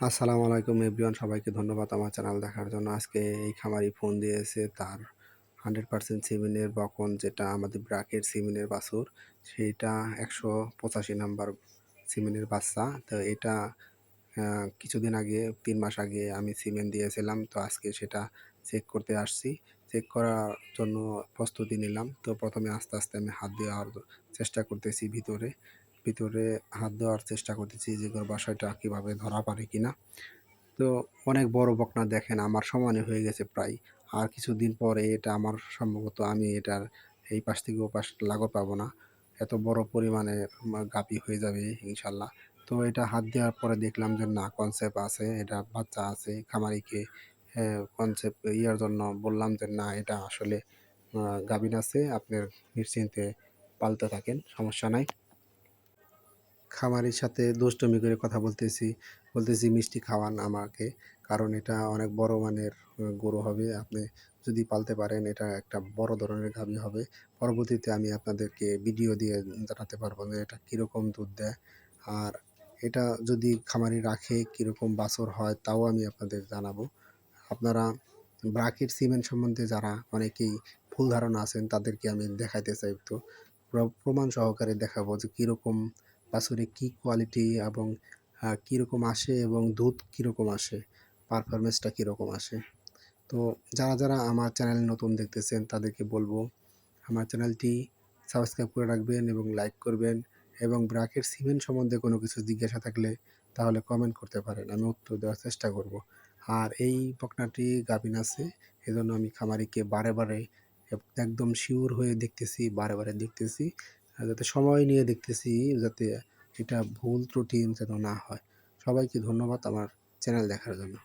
আসসালামু আলাইকুম এভরিওয়ান, সবাইকে ধন্যবাদ আমার চ্যানেল দেখার জন্য। আজকে এই খামারি ফোন দিয়েছে তার হান্ড্রেড পার্সেন্ট সিমেনের বকন, যেটা আমাদের ব্রাকের সিমেনের বাছুর। সেইটা একশো পঁচাশি নাম্বার সিমেনের বাচ্চা। তো এটা কিছুদিন আগে, তিন মাস আগে আমি সিমেন্ট দিয়েছিলাম। তো আজকে সেটা চেক করতে আসছি। চেক করার জন্য প্রস্তুতি নিলাম। তো প্রথমে আস্তে আস্তে আমি হাত দেওয়ার চেষ্টা করতেছি ভিতরে। ভিতরে হাত দেওয়ার চেষ্টা করতেছি যে গর্ভাশয়টা কীভাবে ধরা পারে কিনা। তো অনেক বড় বকনা দেখেন, আমার সমানে হয়ে গেছে প্রায়। আর কিছুদিন পরে এটা আমার সম্ভবত আমি এটার এই পাশ থেকে ও পাশ লাগো পাবো না। এত বড় পরিমাণে গাপি হয়ে যাবে ইনশাল্লাহ। তো এটা হাত দেওয়ার পরে দেখলাম যে না কনসেপ্ট আছে, এটা বাচ্চা আছে, খামারিকে কনসেপ্ট ইয়ার জন্য বললাম যে না, এটা আসলে গাভিন আছে, আপনার নিশ্চিন্তে পালতে থাকেন, সমস্যা নাই। খামারির সাথে দুষ্টমি করে কথা বলতেছি বলতেছি মিষ্টি খাওয়ান আমাকে, কারণ এটা অনেক বড় মানের গরু হবে। আপনি যদি পালতে পারেন, এটা একটা বড় ধরনের গাভী হবে। পরবর্তীতে আমি আপনাদেরকে ভিডিও দিয়ে জানাতে পারব যে এটা কীরকম দুধ দেয়। আর এটা যদি খামারি রাখে, কীরকম বাছর হয়, তাও আমি আপনাদের জানাব। আপনারা ব্রাকেট সিমেন্ট সম্বন্ধে যারা অনেকেই ভুল ধারণা আছেন, তাদেরকে আমি দেখাইতে চাই তো প্রমাণ সহকারে দেখাবো যে কীরকম বাছুরে কী কোয়ালিটি এবং কীরকম আসে এবং দুধ কীরকম আসে পারফরমেন্সটা কীরকম আসে। তো যারা যারা আমার চ্যানেল নতুন দেখতেছেন, তাদেরকে বলব, আমার চ্যানেলটি সাবস্ক্রাইব করে রাখবেন এবং লাইক করবেন এবং ব্রাকেট সিমেন্ট সম্বন্ধে কোনো কিছু জিজ্ঞাসা থাকলে তাহলে কমেন্ট করতে পারেন, আমি উত্তর দেওয়ার চেষ্টা করব। আর এই বকনাটি গাভিন আছে, এজন্য আমি খামারিকে বারে বারে, একদম শিওর হয়ে দেখতেছি, বারে বারে দেখতেছি। যাতে সময় নিয়ে দেখতেছি যাতে এটা ভুল ত্রুটি যেন না হয়। সবাইকে ধন্যবাদ আমার চ্যানেল দেখার জন্য।